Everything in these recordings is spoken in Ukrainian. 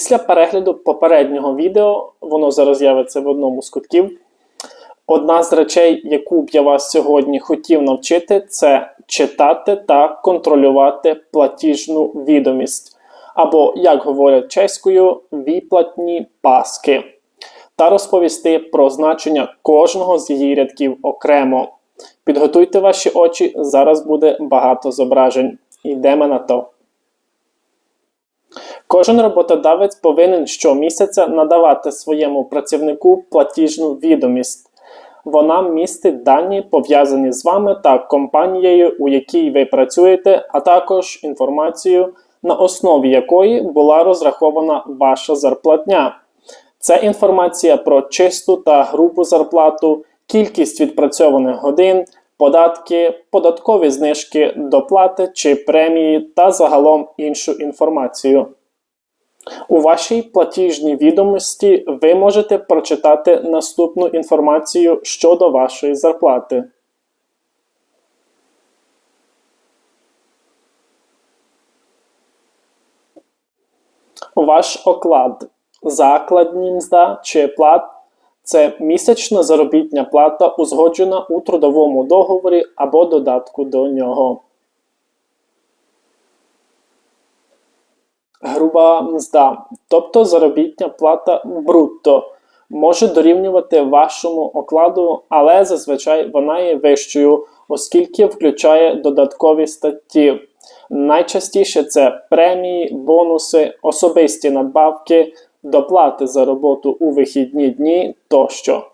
Після перегляду попереднього відео, воно зараз з'явиться в одному з кутків. Одна з речей, яку б я вас сьогодні хотів навчити, це читати та контролювати платіжну відомість. Або, як говорять чеською, віплатні паски. Та розповісти про значення кожного з її рядків окремо. Підготуйте ваші очі, зараз буде багато зображень. Йдемо на то. Кожен роботодавець повинен щомісяця надавати своєму працівнику платіжну відомість. Вона містить дані, пов'язані з вами та компанією, у якій ви працюєте, а також інформацію, на основі якої була розрахована ваша зарплатня. Це інформація про чисту та грубу зарплату, кількість відпрацьованих годин, податки, податкові знижки, доплати чи премії та загалом іншу інформацію. У вашій платіжній відомості ви можете прочитати наступну інформацію щодо вашої зарплати. Ваш оклад, закладні мзда чи плат це місячна заробітня плата, узгоджена у трудовому договорі або додатку до нього. Груба мзда, тобто заробітня плата брутто, може дорівнювати вашому окладу, але зазвичай вона є вищою, оскільки включає додаткові статті. Найчастіше це премії, бонуси, особисті надбавки, доплати за роботу у вихідні дні тощо.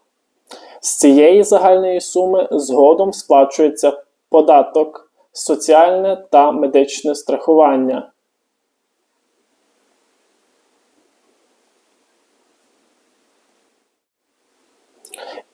З цієї загальної суми згодом сплачується податок, соціальне та медичне страхування.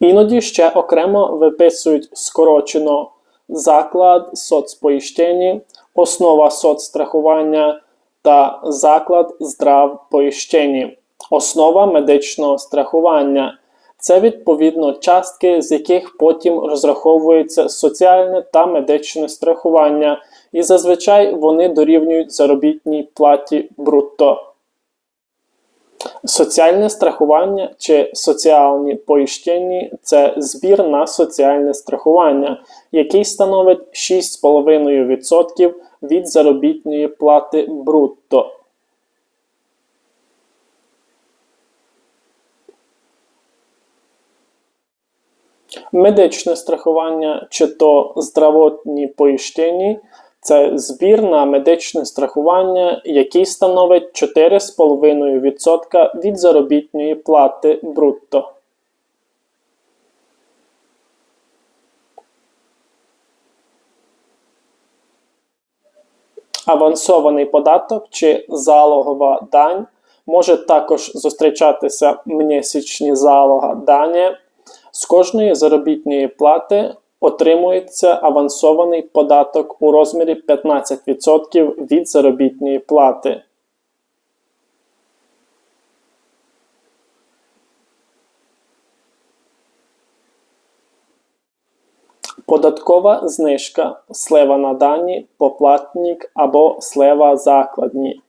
Іноді ще окремо виписують скорочено заклад соцпоїщені, основа соцстрахування та заклад здравпоїщені, основа медичного страхування. Це відповідно частки, з яких потім розраховується соціальне та медичне страхування, і зазвичай вони дорівнюють заробітній платі брутто. Соціальне страхування чи соціальні поїщені це збір на соціальне страхування, який становить 6,5% від заробітної плати брутто. Медичне страхування чи то здравотні поїщені – це збір на медичне страхування, який становить 4,5% від заробітної плати брутто. Авансований податок чи залогова дань може також зустрічатися місячні залога дані з кожної заробітної плати отримується авансований податок у розмірі 15% від заробітної плати. Податкова знижка, слева на дані, поплатник або слева закладні.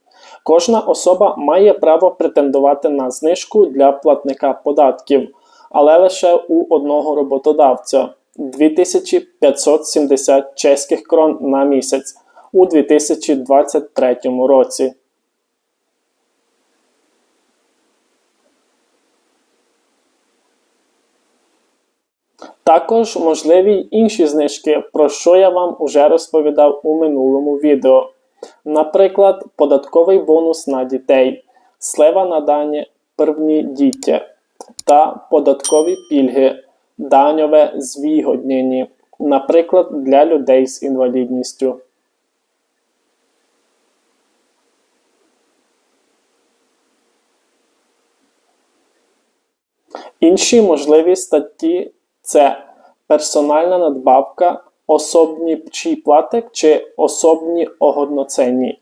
Кожна особа має право претендувати на знижку для платника податків, але лише у одного роботодавця. 2570 чеських крон на місяць у 2023 році. Також можливі інші знижки, про що я вам уже розповідав у минулому відео. Наприклад, податковий бонус на дітей, слева на дані первні діття та податкові пільги даньове звігоднені, наприклад, для людей з інвалідністю. Інші можливі статті це персональна надбавка, особні пчі платик чи особні огодноценні.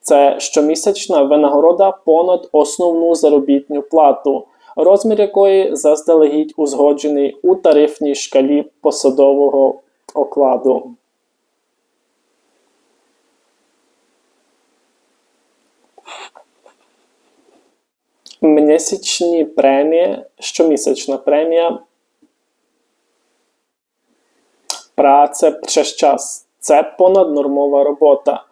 Це щомісячна винагорода понад основну заробітну плату, розмір якої заздалегідь узгоджений у тарифній шкалі посадового окладу. Місячні премії, щомісячна премія. Праця через час. Це понаднормова робота.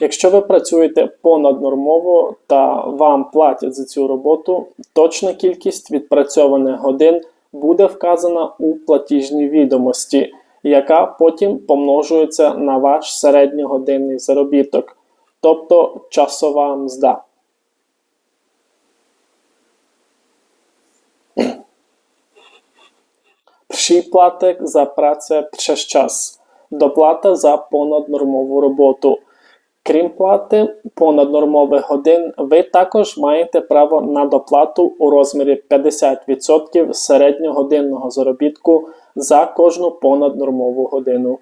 Якщо ви працюєте понаднормово та вам платять за цю роботу, точна кількість відпрацьованих годин буде вказана у платіжній відомості, яка потім помножується на ваш середньогодинний заробіток, тобто часова мзда. Przyplatek za pracę przez czas. Доплата за понаднормову роботу. Крім плати понаднормових годин, ви також маєте право на доплату у розмірі 50% середньогодинного заробітку за кожну понаднормову годину.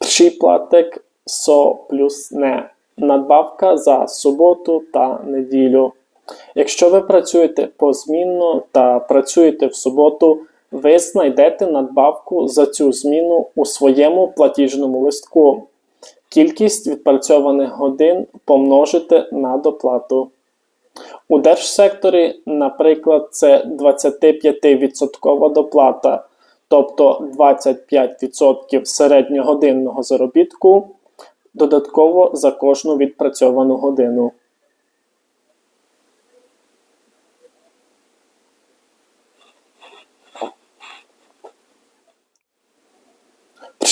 Przyplatek со плюс не. Надбавка за суботу та неділю. Якщо ви працюєте позмінно та працюєте в суботу, ви знайдете надбавку за цю зміну у своєму платіжному листку. Кількість відпрацьованих годин помножите на доплату. У держсекторі, наприклад, це 25% доплата, тобто 25% середньогодинного заробітку додатково за кожну відпрацьовану годину.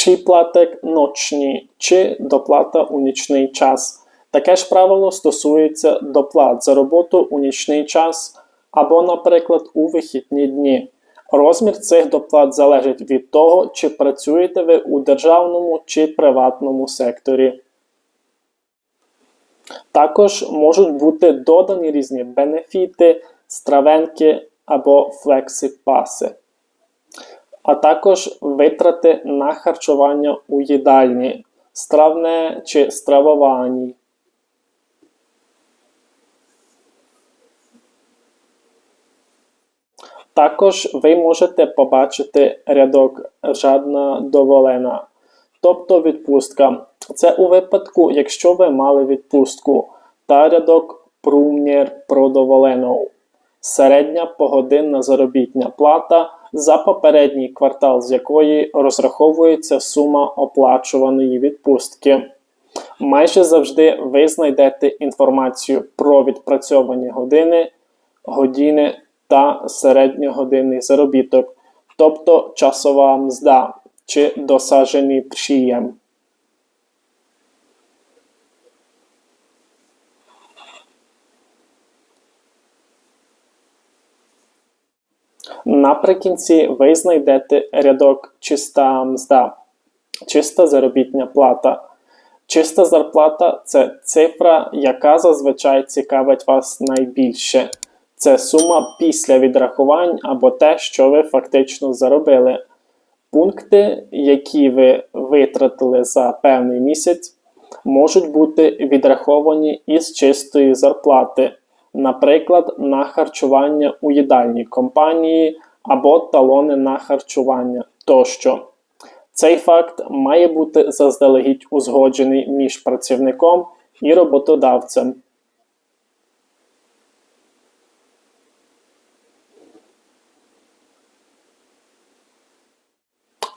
Przyplatek ночні чи доплата у нічний час. Таке ж правило стосується доплат за роботу у нічний час або, наприклад, у вихідні дні. Розмір цих доплат залежить від того, чи працюєте ви у державному чи приватному секторі. Також можуть бути додані різні бенефіти, стравенки або флексі-паси а також витрати на харчування у їдальні, стравне чи стравовані. Також ви можете побачити рядок жадна доволена, тобто відпустка. Це у випадку, якщо ви мали відпустку, та рядок прумнєр продоволенов. Середня погодинна заробітня плата за попередній квартал, з якої розраховується сума оплачуваної відпустки. Майже завжди ви знайдете інформацію про відпрацьовані години, години та середньогодинний заробіток, тобто часова мзда чи досаджений приєм. Наприкінці ви знайдете рядок чиста мзда, чиста заробітня плата. Чиста зарплата це цифра, яка зазвичай цікавить вас найбільше. Це сума після відрахувань або те, що ви фактично заробили. Пункти, які ви витратили за певний місяць, можуть бути відраховані із чистої зарплати наприклад, на харчування у їдальній компанії або талони на харчування тощо. Цей факт має бути заздалегідь узгоджений між працівником і роботодавцем.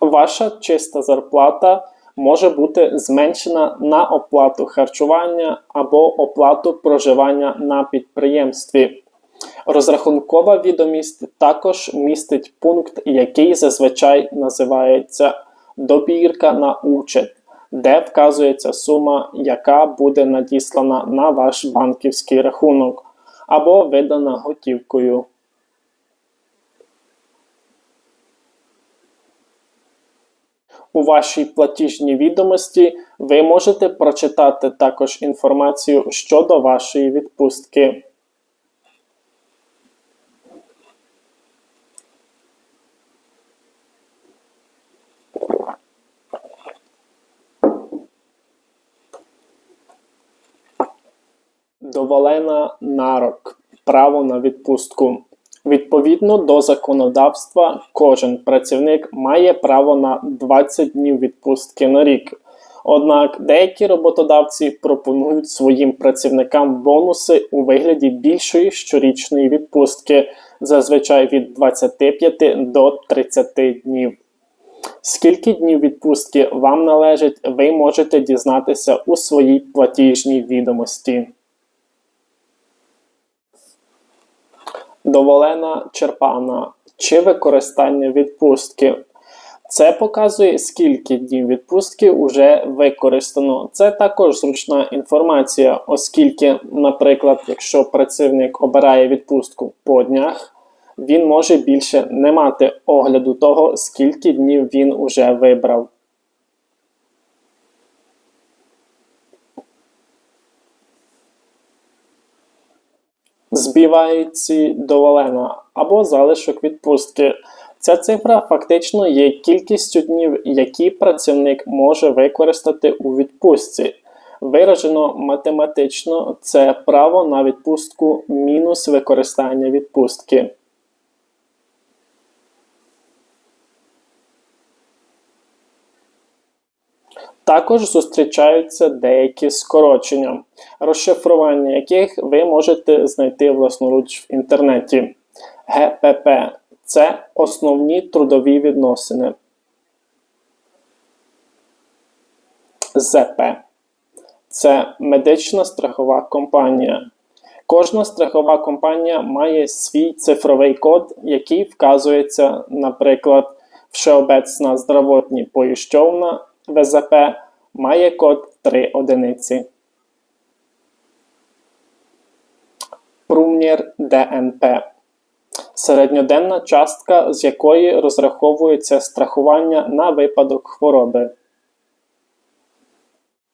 Ваша чиста зарплата може бути зменшена на оплату харчування або оплату проживання на підприємстві. Розрахункова відомість також містить пункт, який зазвичай називається добірка на учет, де вказується сума, яка буде надіслана на ваш банківський рахунок або видана готівкою. У вашій платіжній відомості ви можете прочитати також інформацію щодо вашої відпустки. Доволена нарок. Право на відпустку. Відповідно до законодавства, кожен працівник має право на 20 днів відпустки на рік. Однак деякі роботодавці пропонують своїм працівникам бонуси у вигляді більшої щорічної відпустки, зазвичай від 25 до 30 днів. Скільки днів відпустки вам належить, ви можете дізнатися у своїй платіжній відомості. Доволена черпана чи використання відпустки. Це показує, скільки днів відпустки вже використано. Це також зручна інформація, оскільки, наприклад, якщо працівник обирає відпустку по днях, він може більше не мати огляду того, скільки днів він уже вибрав. Збівається доволена або залишок відпустки. Ця цифра фактично є кількістю днів, які працівник може використати у відпустці. Виражено математично, це право на відпустку мінус використання відпустки. Також зустрічаються деякі скорочення, розшифрування яких ви можете знайти власноруч в інтернеті. ГПП це основні трудові відносини. ЗП це медична страхова компанія. Кожна страхова компанія має свій цифровий код, який вказується, наприклад, Всеобecna здравотні поїщовна ВЗП має код 3 одиниці. Прумнір ДНП середньоденна частка, з якої розраховується страхування на випадок хвороби.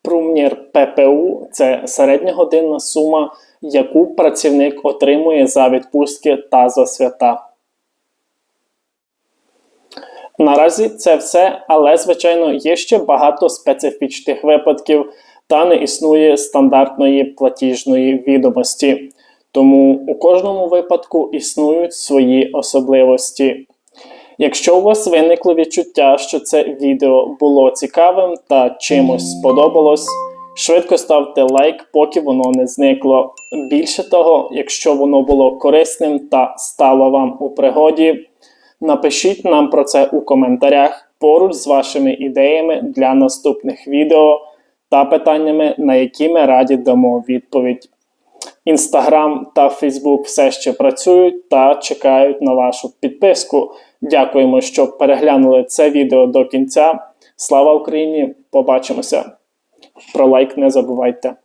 Прумнір ППУ це середньогодинна сума, яку працівник отримує за відпустки та за свята. Наразі це все, але, звичайно, є ще багато специфічних випадків та не існує стандартної платіжної відомості. Тому у кожному випадку існують свої особливості. Якщо у вас виникло відчуття, що це відео було цікавим та чимось сподобалось, швидко ставте лайк, поки воно не зникло. Більше того, якщо воно було корисним та стало вам у пригоді, напишіть нам про це у коментарях поруч з вашими ідеями для наступних відео та питаннями, на які ми раді дамо відповідь. Інстаграм та Фейсбук все ще працюють та чекають на вашу підписку. Дякуємо, що переглянули це відео до кінця. Слава Україні! Побачимося! Про лайк не забувайте!